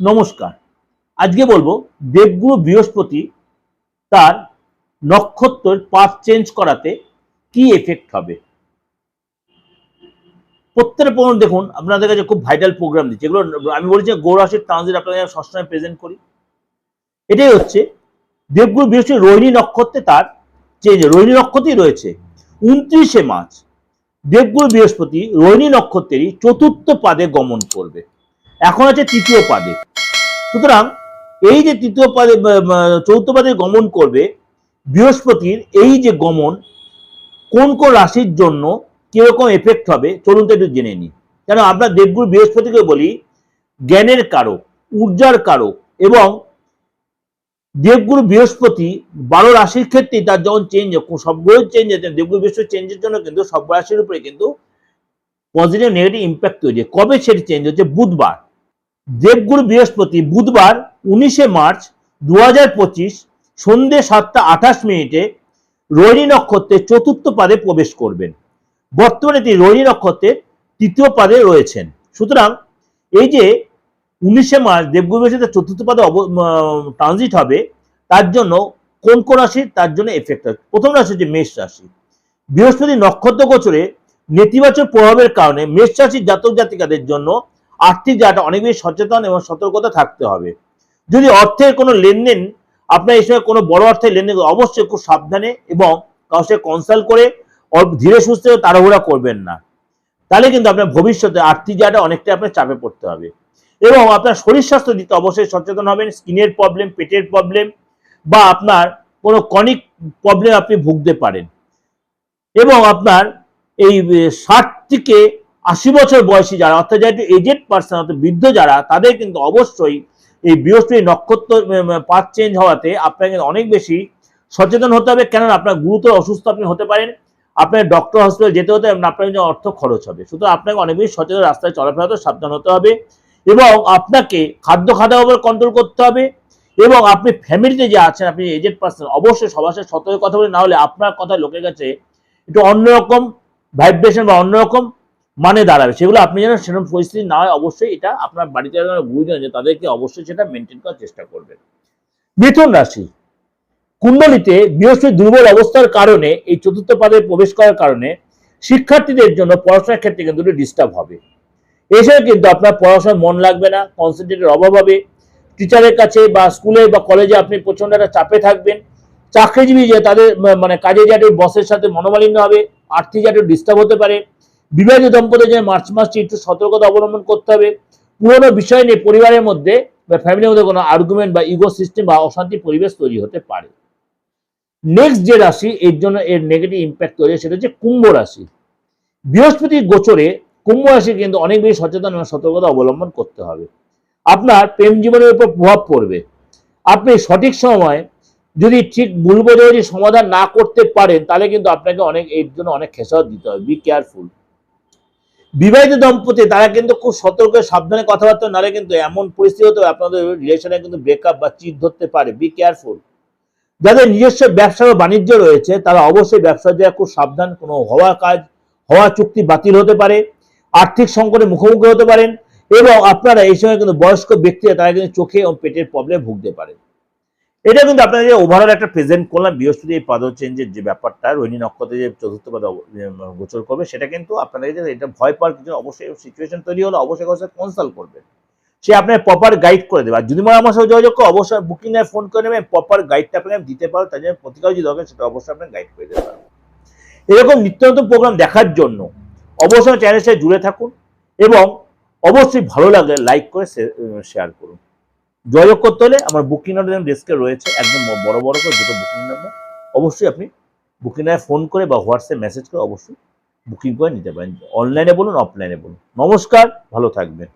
নমস্কার। আজকে বলব, দেবগুরু বৃহস্পতি তার নক্ষত্রের পাথ চেঞ্জ করাতে কি এফেক্ট হবে? প্রত্যেকটা প্রোগ্রাম দেখুন, আপনাদের কাছে খুব ভাইটাল প্রোগ্রাম দিচ্ছে। এগুলো আমি বলেছি গৌরাশির ট্রানজিট আপনাদের সবসময় প্রেজেন্ট করি। এটাই হচ্ছে, দেবগুরু বৃহস্পতি রোহিণী নক্ষত্রে তার চেঞ্জ রোহিণী নক্ষত্রেই রয়েছে উনত্রিশে মার্চ। দেবগুরু বৃহস্পতি রোহিণী নক্ষত্রেরই চতুর্থ পাদে গমন করবে। এখন আছে তৃতীয় পাদে। সুতরাং এই যে তৃতীয় পাদে, ব- পাদে গমন করবে, বৃহস্পতির এই যে গমন, কোন কোন রাশির জন্য কীরকম এফেক্ট হবে, চলুন তো একটু জেনে নিই। কেন আমরা দেবগুরু বৃহস্পতিকে বলি জ্ঞানের কারক, ঊর্জার কারক এবং দেবগুরু বৃহস্পতি বারো রাশির ক্ষেত্রেই তার যখন চেঞ্জ সবগুলো চেঞ্জ হচ্ছে। দেবগুরু বৃহস্পতি চেঞ্জের জন্য কিন্তু সব রাশির উপরে কিন্তু পজিটিভ নেগেটিভ ইম্প্যাক্ট তৈরি কবে সেটি চেঞ্জ হচ্ছে? বুধবার। দেবগুরু বৃহস্পতি বুধবার উনিশে মার্চ দু পঁচিশ সন্ধ্যে সাতটা আঠাশ মিনিটে রোহিণী নক্ষত্রের চতুর্থ পাদে প্রবেশ করবেন। বর্তমানে তিনি রোহিণী নক্ষত্রের তৃতীয় পাদে রয়েছেন। সুতরাং এই যে উনিশে মার্চ দেবগুরু বৃহস্পতি চতুর্থ পাদে ট্রানজিট হবে, তার জন্য কোন কোন রাশি? তার জন্য এফেক্ট হবে প্রথম রাশি হচ্ছে মেষ রাশি। বৃহস্পতি নক্ষত্র গোচরে নেতিবাচক প্রভাবের কারণে মেষ রাশির জাতক জাতিকাদের জন্য আর্থিক জায়গাটা অনেক বেশি সচেতন এবং সতর্কতা থাকতে হবে। যদি অর্থের কোনো লেনদেন, আপনার এই সময় কোনো বড় অর্থের লেনদেন অবশ্যই খুব সাবধানে এবং কারোর সাথে কনসাল্ট করে ধীরে সুস্থে তাড়াহুড়া করবেন না। তাহলে কিন্তু আপনার ভবিষ্যতে আর্থিক জায়গাটা অনেকটাই আপনার চাপে পড়তে হবে। এবং আপনার শরীর স্বাস্থ্য দিতে অবশ্যই সচেতন হবেন, স্কিনের প্রবলেম পেটের প্রবলেম বা আপনার কোনো কনিক প্রবলেম আপনি ভুগতে পারেন। এবং আপনার এই ষাট থেকে আশি বছর বয়সী যারা, অর্থাৎ যারা এজেড পার্সন অর্থাৎ বৃদ্ধ যারা, তাদের কিন্তু অবশ্যই এই বৃহস্পতি নক্ষত্র পাথ চেঞ্জ হওয়াতে আপনাকে অনেক বেশি সচেতন হতে হবে। কেননা আপনার গুরুতর অসুস্থ আপনি হতে পারেন, আপনার ডক্টর হসপিটাল যেতে হতে এবং আপনার জন্য অর্থ খরচ হবে। সুতরাং আপনাকে অনেক বেশি সচেতন, রাস্তায় চলাফেরা হতে সাবধান হতে হবে এবং আপনাকে খাদ্য খাওয়া উপর কন্ট্রোল করতে হবে এবং আপনি ফ্যামিলিতে যে আছেন, আপনি এজেড পার্সন অবশ্যই সবার সাথে সতর্ক কথা বলে না হলে আপনার কথা লোকের কাছে একটু অন্যরকম ভাইব্রেশন বা অন্যরকম মানে দাঁড়াবে। সেগুলো আপনি যেন সেরকম পরিস্থিতি না হয়, অবশ্যই এটা আপনার বাড়িতে যারা গুরুজন আছে তাদেরকে অবশ্যই সেটা মেনটেন করার চেষ্টা করবেন। মিথুন রাশি, কুণ্ডলিতে বৃহস্পতি দুর্বল অবস্থার কারণে, এই চতুর্থ পাদে প্রবেশ করার কারণে শিক্ষার্থীদের জন্য পড়াশোনার ক্ষেত্রে কিন্তু ডিস্টার্ব হবে। এছাড়া কিন্তু আপনার পড়াশোনায় মন লাগবে না কনসেন্ট্রেটের অভাব হবে। টিচারের কাছে বা স্কুলে বা কলেজে আপনি প্রচণ্ড একটা চাপে থাকবেন। চাকরিজীবী যে তাদের মানে কাজে যাতে বসের সাথে মনোমালিন্য হবে, আর্থিক যাতে ডিস্টার্ব হতে পারে। বিবাহিত দম্পতি যে মার্চ মাসটি একটু সতর্কতা অবলম্বন করতে হবে। পুরোনো বিষয় নিয়ে পরিবারের মধ্যে বা ফ্যামিলির মধ্যে কোনো আর্গুমেন্ট বা ইগো সিস্টেম বা অশান্তি পরিবেশ তৈরি হতে পারে। নেক্সট যে রাশি, এর জন্য এর নেগেটিভ ইম্প্যাক্ট তৈরি সেটা হচ্ছে কুম্ভ রাশি। বৃহস্পতির গোচরে কুম্ভ রাশি কিন্তু অনেক বেশি সচেতন এবং সতর্কতা অবলম্বন করতে হবে। আপনার প্রেম জীবনের উপর প্রভাব পড়বে। আপনি সঠিক সময় যদি ঠিক ভুল বোঝাবুঝি সমাধান না করতে পারেন, তাহলে কিন্তু আপনাকে অনেক, এর জন্য অনেক খেসারত দিতে হবে। বি কেয়ারফুল বিবাহিত দম্পতি, তারা কিন্তু খুব সতর্ক, সাবধানে কথাবার্তা নালে কিন্তু এমন পরিস্থিতি হতে আপনাদের রিলেশনে কিন্তু ব্রেকআপ বা চিট ধরতে পারে। বি কেয়ারফুল যাদের নিজস্ব ব্যবসা বা বাণিজ্য রয়েছে, তারা অবশ্যই ব্যবসা দেওয়া খুব সাবধান, কোনো হওয়া কাজ, হওয়া চুক্তি বাতিল হতে পারে, আর্থিক সংকটে মুখোমুখি হতে পারেন, এবং আপনারা এই সময় কিন্তু বয়স্ক ব্যক্তিরা, তারা কিন্তু চোখে এবং পেটের প্রবলেম ভুগতে পারে এটা কিন্তু আপনাদের ওভারঅল একটা প্রেজেন্ট করলাম, বৃহস্পতি এই পদ চেঞ্জের যে ব্যাপারটা, রোহিণী নক্ষত্রে যে চতুর্থ পদ গোচর করবে, সেটা কিন্তু আপনাদের এটা ভয় পাওয়ার কিছু অবশ্যই সিচুয়েশন তৈরি হলে, অবশ্যই অবশ্যই কনসাল্ট করবেন। সে আপনার প্রপার গাইড করে দেবে। আর যদি মনে আমার সাথে যোগাযোগ করে, অবশ্যই বুকিং এর ফোন করে নেবে প্রপার গাইডটা আপনাকে দিতে পারো, তার জন্য প্রতিকার যদি দরকার, সেটা অবশ্যই আপনার গাইড করে দিতে পারব এরকম নিত্য নতুন প্রোগ্রাম দেখার জন্য অবশ্যই চ্যানেলের সাথে জুড়ে থাকুন এবং অবশ্যই ভালো লাগলে লাইক করে শেয়ার করুন। যোগাযোগ করতে হলে আমার বুকিং নাম্বার ডেস্কে রয়েছে একদম বড় বড় করে দুটো বুকিং নাম্বার অবশ্যই আপনি বুকিং নাম্বার ফোন করে বা হোয়াটসঅ্যাপ মেসেজ করে অবশ্যই বুকিং করে নিতে পারেন। অনলাইনে বলুন অফলাইনে বলুন। নমস্কার, ভালো থাকবেন।